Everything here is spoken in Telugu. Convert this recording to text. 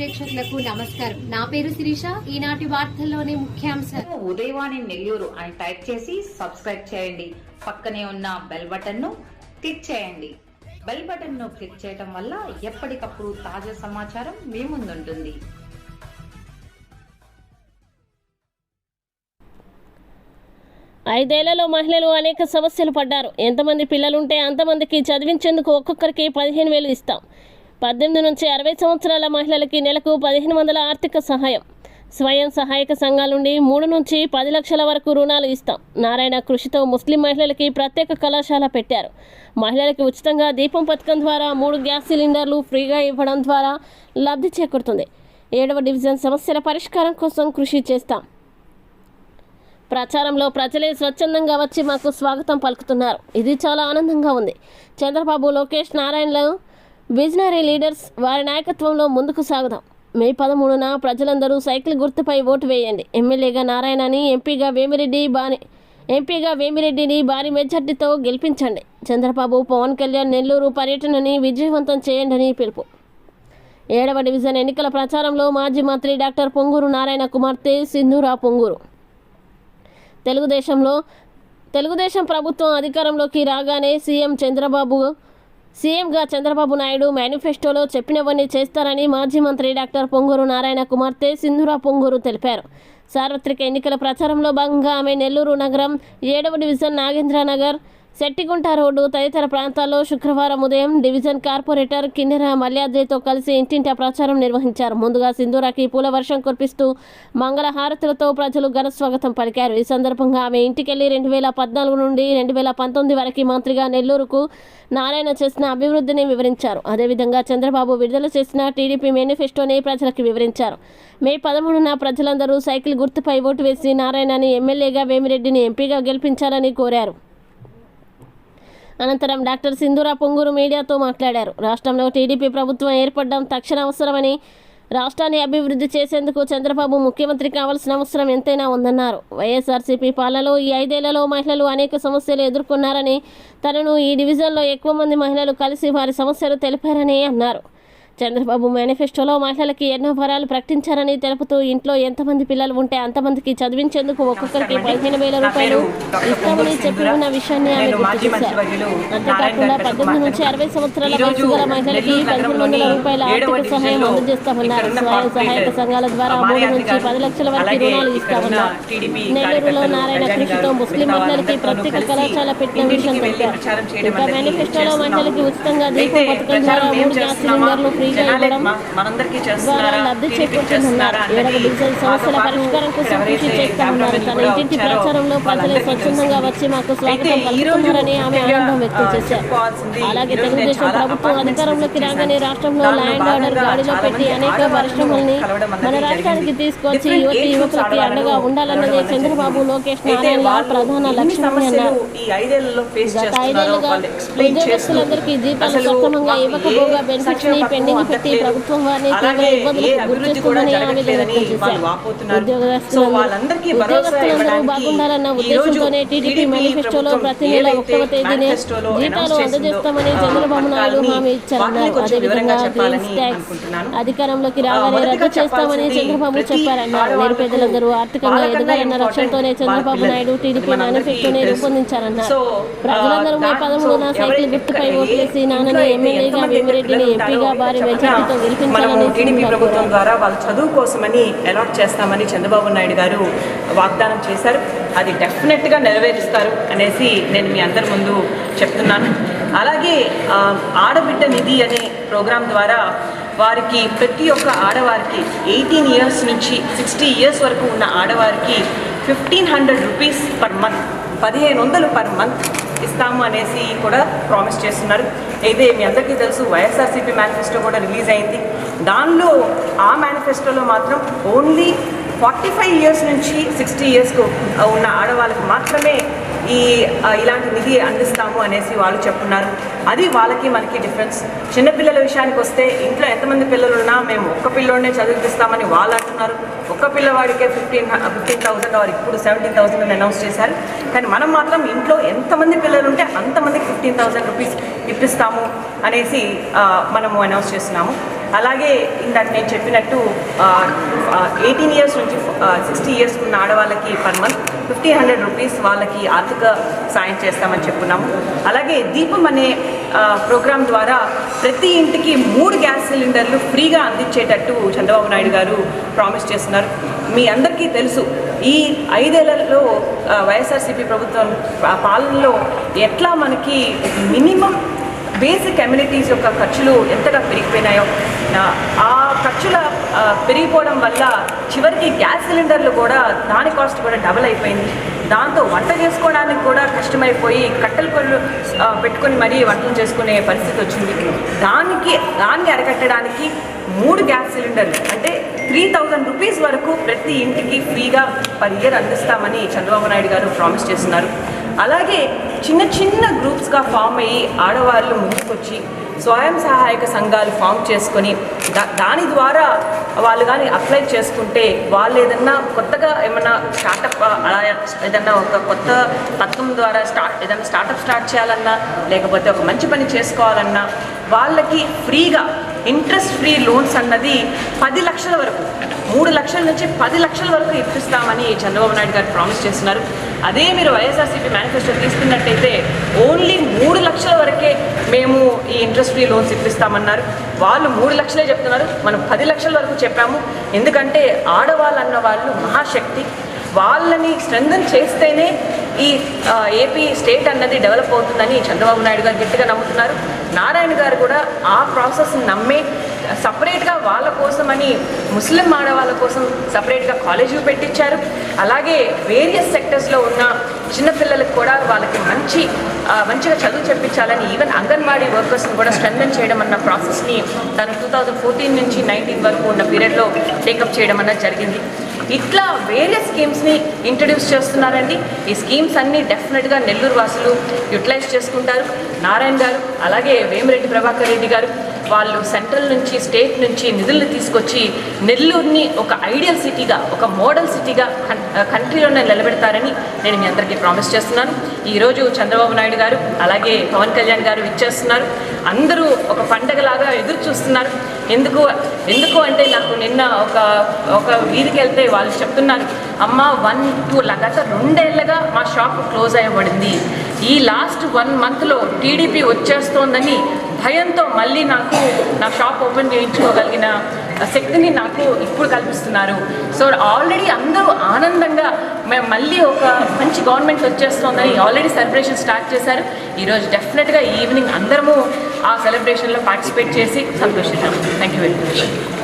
ప్రేక్షకులకు నమస్కారం. నా పేరు శిరీష. ఈనాటి వార్తల్లోని ముఖ్యాంశాలు ఉదయవాణి నెల్లూరు అని టైప్ చేసి సబ్స్క్రైబ్ చేయండి. పక్కనే ఉన్న బెల్ బటన్ను క్లిక్ చేయండి. బెల్ బటన్ను క్లిక్ చేయడం వల్ల ఎప్పటికప్పుడు తాజా సమాచారం మీ ముందుంటుంది. ఐదేళ్ళలో మహిళలు అనేక సమస్యలు పడ్డారు. ఎంతమంది పిల్లలుంటే అంతమందికి చదివించేందుకు ఒక్కొక్కరికి పదిహేను వేలు ఇస్తాం. పద్దెనిమిది నుంచి అరవై సంవత్సరాల మహిళలకి నెలకు పదిహేను వందల ఆర్థిక సహాయం. స్వయం సహాయక సంఘాల నుండి మూడు నుంచి పది లక్షల వరకు రుణాలు ఇస్తాం. నారాయణ కృషితో ముస్లిం మహిళలకి ప్రత్యేక కళాశాల పెట్టారు. మహిళలకి ఉచితంగా దీపం పథకం ద్వారా మూడు గ్యాస్ సిలిండర్లు ఫ్రీగా ఇవ్వడం ద్వారా లబ్ధి చేకూరుతుంది. ఏడవ డివిజన్ సమస్యల పరిష్కారం కోసం కృషి చేస్తాం. ప్రచారంలో ప్రజలే స్వచ్ఛందంగా వచ్చి మాకు స్వాగతం పలుకుతున్నారు. ఇది చాలా ఆనందంగా ఉంది. చంద్రబాబు లోకేష్ నారాయణలు విజనరీ లీడర్స్ వారి నాయకత్వంలో ముందుకు సాగుదాం. మే పదమూడున ప్రజలందరూ సైకిల్ గుర్తుపై ఓటు వేయండి. ఎమ్మెల్యేగా నారాయణని ఎంపీగా వేమిరెడ్డి బాని ఎంపీగా వేమిరెడ్డిని భారీ మెజార్టీతో గెలిపించండి. చంద్రబాబు పవన్ కళ్యాణ్ నెల్లూరు పర్యటనని విజయవంతం చేయండి పిలుపు. ఏడవ డివిజన్ ఎన్నికల ప్రచారంలో మాజీ మంత్రి డాక్టర్ పొంగూరు నారాయణ కుమార్తె సింధూరా పొంగూరు. తెలుగుదేశంలో తెలుగుదేశం ప్రభుత్వం అధికారంలోకి రాగానే సీఎం చంద్రబాబు సీఎంగా చంద్రబాబు నాయుడు మేనిఫెస్టోలో చెప్పినవన్నీ చేస్తారని మాజీ మంత్రి డాక్టర్ పొంగూరు నారాయణ కుమార్తె సింధురా పొంగూరు తెలిపారు. సార్వత్రిక ఎన్నికల ప్రచారంలో భాగంగా ఆమె నెల్లూరు నగరం ఏడవ డివిజన్ నాగేంద్రనగర్ శెట్టిగుంట రోడ్డు తదితర ప్రాంతాల్లో శుక్రవారం ఉదయం డివిజన్ కార్పొరేటర్ కిన్నెర మల్యాద్రితో కలిసి ఇంటింటా ప్రచారం నిర్వహించారు. ముందుగా సింధూరాకి పూల వర్షం కురిపిస్తూ మంగళ హారతులతో ప్రజలు ఘన స్వాగతం పలికారు. ఈ సందర్భంగా ఆమె ఇంటికెళ్ళి రెండు వేల పద్నాలుగు నుండి రెండు వేల పంతొమ్మిది వరకు మంత్రిగా నెల్లూరుకు నారాయణ చేసిన అభివృద్ధిని వివరించారు. అదేవిధంగా చంద్రబాబు విడుదల చేసిన టీడీపీ మేనిఫెస్టోని ప్రజలకు వివరించారు. మే పదమూడున ప్రజలందరూ సైకిల్ గుర్తుపై ఓటు వేసి నారాయణని ఎమ్మెల్యేగా వేమిరెడ్డిని ఎంపీగా గెలిపించాలని కోరారు. అనంతరం డాక్టర్ సింధూరా పొంగూరు మీడియాతో మాట్లాడారు. రాష్ట్రంలో టీడీపీ ప్రభుత్వం ఏర్పడడం తక్షణ అవసరమని రాష్ట్రాన్ని అభివృద్ధి చేసేందుకు చంద్రబాబు ముఖ్యమంత్రి కావాల్సిన అవసరం ఎంతైనా ఉందన్నారు. వైఎస్ఆర్సీపీ పాలనలో ఈ ఐదేళ్ళలో మహిళలు అనేక సమస్యలు ఎదుర్కొన్నారని తనను ఈ డివిజన్లో ఎక్కువ మంది మహిళలు కలిసి వారి సమస్యలు తెలిపారని అన్నారు. చంద్రబాబు మేనిఫెస్టోలో మహిళలకి ఎన్నో వరాలు ప్రకటించారని తెలుపుతూ ఇంట్లో ఎంతమంది పిల్లలు ఉంటే అంతమందికి చదివించేందుకు ఒక్కొక్కరికి పదిహేను వేల రూపాయలు ఇస్తామని చెప్పి ఉన్న విషయాన్ని ఆమె గుర్తు చేశారు అంతేకాకుండా పద్దెనిమిది నుంచి అరవై సంవత్సరాల వయసు గల మహిళలకి పదిహేను వందల రూపాయల ఆర్థిక సహాయం అందజేస్తామన్నారు స్వయం సహాయక సంఘాల ద్వారా మూడు నుంచి పది లక్షల వరకు రుణాలు ఇస్తామన్నారు. నెల్లూరులో నారాయణ కృషితో ముస్లిం మహిళలకి ప్రత్యేక కళాశాల పెట్టిన విషయం తెలిపారు. ఇంకా మేనిఫెస్టోలో మహిళలకి ఉచితంగా దీపం పథకం ద్వారా మూడు గ్యాస్ సిలిండర్లు ఫ్రీగా ఇవ్వడం ద్వారా లబ్ధి ఏడవ సమస్యల పరిష్కారం కోసం కృషి తన ఇంటింటి ప్రచారంలో ప్రజలే స్వచ్ఛందంగా వచ్చి మాకు స్వాగతం పలుకుతున్నారని ఆమె ఆనందం వ్యక్తం చేశారు. అలాగే తెలుగుదేశం ప్రభుత్వం అధికారంలోకి రాగానే. రాష్ట్రంలో ల్యాండ్ ఆర్డర్ గాడిలో పెట్టి అనేక పరిశ్రమల్ని మన రాష్ట్రానికి. తీసుకొచ్చి యువతి యువకులకి అండగా ఉండాలన్నదే చంద్రబాబు. లోకేష్ నారాయణ ప్రధాన లక్ష్యమని సమస్యలు అన్నారు. గత ఐదేళ్ళుగా ఉద్యోగస్తులందరికీ జీతాలు సక్రమంగా ఇవ్వకపోగా బెనిఫిట్స్ని పెండింగ్ అందట్లేదు. ప్రభుత్వం వారిని ఉద్యోగస్తులందరూ బాగుండాలన్న ఉద్దేశంతోనే టీడీపీ మేనిఫెస్టోలో ప్రతి నెల ఒకటవ తేదీనే జీతాలు అందజేస్తామని చంద్రబాబు నాయుడు హామీ ఇచ్చారన్నారు అదేవిధంగా గ్రీన్స్ ట్యాక్స్. అధికారంలోకి రాగానే రద్దు చేస్తామని చంద్రబాబు ప్రతి చెప్పారన్నారు నిరుపేదలందరూ ఆర్థికంగా ఎదగాలన్న important లక్ష్యంతోనే చంద్రబాబు నాయుడు. టీడీపీ మేనిఫెస్టోని. రూపొందించారన్నారు ప్రజలందరూ మే పదమూడున సైకిల్ గుర్తుపై ఏ- ఓటు వేసి ఇంట్లో నాన్నని ఎమ్మెల్యేగా పిల్లలు ఎంపీగా భారీ మనము టీడీపీ ప్రభుత్వం. ద్వారా వాళ్ళ చదువు కోసమని అలాట్ చేస్తామని చంద్రబాబు నాయుడు గారు వాగ్దానం చేశారు అది డెఫినెట్గా నెరవేరుస్తారు అనేసి నేను మీ అందరి ముందు చెప్తున్నాను అలాగే ఆడబిడ్డ నిధి అనే ప్రోగ్రాం ద్వారా వారికి ప్రతి ఒక్క ఆడవారికి ఎయిటీన్ ఇయర్స్ నుంచి సిక్స్టీ ఇయర్స్ వరకు ఉన్న ఆడవారికి fifteen hundred rupees per month పదిహేను వందలు పర్ మంత్ ఇస్తాము అనేసి కూడా ప్రామిస్ చేస్తున్నారు. అయితే మీ అందరికీ తెలుసు వైఎస్ఆర్సీపీ మేనిఫెస్టో కూడా రిలీజ్ అయింది. దానిలో ఆ మేనిఫెస్టోలో మాత్రం ఓన్లీ ఫార్టీ ఫైవ్ ఇయర్స్ నుంచి సిక్స్టీ ఇయర్స్కు ఉన్న ఆడవాళ్ళకి మాత్రమే ఈ ఇలాంటి నిధి అందిస్తాము అనేసి వాళ్ళు చెప్తున్నారు. అది వాళ్ళకి మనకి డిఫరెన్స్ చిన్నపిల్లల విషయానికి వస్తే ఇంట్లో ఎంతమంది పిల్లలు ఉన్నా మేము ఒక్క పిల్లోనే చదివిస్తామని వాళ్ళు అంటున్నారు. ఒక్క పిల్లవాడికే ఫిఫ్టీన్ ఫిఫ్టీన్ థౌసండ్ వారు ఇప్పుడు సెవెంటీన్ థౌసండ్ అని అనౌన్స్ చేశారు. కానీ మనం మాత్రం ఇంట్లో ఎంతమంది పిల్లలు ఉంటే అంతమందికి ఫిఫ్టీన్ థౌసండ్ రూపీస్ ఇప్పిస్తాము అనేసి మనము అనౌన్స్ చేస్తున్నాము. అలాగే ఇందాక నేను చెప్పినట్టు ఎయిటీన్ ఇయర్స్ నుంచి సిక్స్టీ ఇయర్స్ ఉన్న ఆడవాళ్ళకి per month fifteen hundred rupees వాళ్ళకి ఆర్థిక సాయం చేస్తామని చెప్పున్నాము. అలాగే దీపం అనే ప్రోగ్రాం ద్వారా ప్రతి ఇంటికి మూడు గ్యాస్ సిలిండర్లు ఫ్రీగా అందించేటట్టు చంద్రబాబు నాయుడు గారు ప్రామిస్ చేస్తున్నారు. మీ అందరికీ తెలుసు ఈ ఐదేళ్ళలో వైఎస్ఆర్సీపీ ప్రభుత్వం పాలనలో ఎట్లా మనకి మినిమం బేసిక్ ఎమ్యూనిటీస్ యొక్క ఖర్చులు ఎంతగా పెరిగిపోయినాయో. ఆ- ఖర్చుల పెరిగిపోవడం వల్ల చివరికి గ్యాస్ సిలిండర్లు కూడా దాని కాస్ట్ కూడా డబుల్ అయిపోయింది. దాంతో వంట చేసుకోవడానికి కూడా కష్టమైపోయి కట్టెల పొల్లు పెట్టుకొని మరీ వంటలు చేసుకునే పరిస్థితి వచ్చింది. దానికి దాన్ని అరకట్టడానికి మూడు గ్యాస్ సిలిండర్లు అంటే త్రీ థౌజండ్ రూపీస్ వరకు ప్రతి ఇంటికి ఫ్రీగా పర్ ఇయర్ అందిస్తామని చంద్రబాబు నాయుడు గారు ప్రామిస్ చేస్తున్నారు. అలాగే చిన్న చిన్న గ్రూప్స్గా ఫామ్ అయ్యి ఆడవాళ్ళు ముందుకొచ్చి స్వయం సహాయక సంఘాలు ఫామ్ చేసుకొని దా దాని ద్వారా వాళ్ళు కానీ అప్లై చేసుకుంటే వాళ్ళు ఏదన్నా కొత్తగా ఏమన్నా స్టార్టప్ అలా ఏదన్నా ఒక కొత్త పథకం ద్వారా స్టార్ట్ ఏదైనా స్టార్టప్ స్టార్ట్ చేయాలన్నా లేకపోతే ఒక మంచి పని చేసుకోవాలన్నా వాళ్ళకి ఫ్రీగా ఇంట్రెస్ట్ ఫ్రీ లోన్స్ అన్నది పది లక్షల వరకు మూడు లక్షల నుంచి పది లక్షల వరకు ఇప్పిస్తామని చంద్రబాబు నాయుడు గారు ప్రామిస్ చేస్తున్నారు. అదే మీరు వైఎస్ఆర్సీపీ మేనిఫెస్టో తీసుకున్నట్టయితే ఓన్లీ మూడు లక్షల వరకే మేము ఈ ఇంట్రెస్ట్ ఫ్రీ లోన్స్ ఇప్పిస్తామన్నారు. వాళ్ళు మూడు లక్షలే చెప్తున్నారు మనం పది లక్షల వరకు చెప్పాము. ఎందుకంటే ఆడవాళ్ళు అన్న వాళ్ళు మహాశక్తి. వాళ్ళని స్ట్రెంగ్ చేస్తేనే ఈ ఏపీ స్టేట్ అన్నది డెవలప్ అవుతుందని చంద్రబాబు నాయుడు గారు గట్టిగా నమ్ముతున్నారు. నారాయణ గారు కూడా ఆ ప్రాసెస్ నమ్మే సపరేట్గా వాళ్ళ కోసమని ముస్లిం ఆడవాళ్ళ కోసం సపరేట్గా కాలేజీ పెట్టించారు. అలాగే వేరియస్ సెక్టర్స్లో ఉన్న చిన్నపిల్లలకు కూడా వాళ్ళకి మంచి మంచిగా చదువు చెప్పించాలని ఈవెన్ అంగన్వాడీ వర్కర్స్ని కూడా స్ట్రెంథన్ చేయడం అన్న ప్రాసెస్ని తను టూ థౌజండ్ ఫోర్టీన్ నుంచి నైన్టీన్ వరకు ఉన్న పీరియడ్లో టేకప్ చేయడం అన్నది జరిగింది. ఇట్లా వేరియస్ స్కీమ్స్ని ఇంట్రడ్యూస్ చేస్తున్నారండి. ఈ స్కీమ్స్ అన్నీ డెఫినెట్గా నెల్లూరు వాసులు యూటిలైజ్ చేసుకుంటారు. నారాయణ గారు అలాగే వేమిరెడ్డి ప్రభాకర్ రెడ్డి గారు వాళ్ళు సెంట్రల్ నుంచి స్టేట్ నుంచి నిధులను తీసుకొచ్చి నెల్లూరుని ఒక ఐడియల్ సిటీగా ఒక మోడల్ సిటీగా కంట్రీలోనే నిలబెడతారని నేను మీ అందరికీ ప్రామిస్ చేస్తున్నాను. ఈరోజు చంద్రబాబు నాయుడు గారు అలాగే పవన్ కళ్యాణ్ గారు ఇచ్చేస్తున్నారు అందరూ ఒక పండగలాగా ఎదురు చూస్తున్నారు ఎందుకు ఎందుకు అంటే నాకు నిన్న ఒక ఒక వీధికి వెళ్తే వాళ్ళు చెప్తున్నారు అమ్మ వన్ టూ గత రెండేళ్ళుగా మా షాప్ క్లోజ్ అయ్యబడింది. ఈ లాస్ట్ వన్ మంత్లో టీడీపీ వచ్చేస్తోందని భయంతో మళ్ళీ నాకు నా షాప్ ఓపెన్ చేయించుకోగలిగిన శక్తిని నాకు ఇప్పుడు కల్పిస్తున్నారు. సో ఆల్రెడీ అందరూ ఆనందంగా మేము మళ్ళీ ఒక మంచి గవర్నమెంట్ వచ్చేస్తోందని ఆల్రెడీ సెలబ్రేషన్ స్టార్ట్ చేశారు. ఈరోజు డెఫినెట్గా ఈవినింగ్ అందరము ఆ సెలబ్రేషన్లో పార్టిసిపేట్ చేసి సంతోషిద్దాం. Thank you very much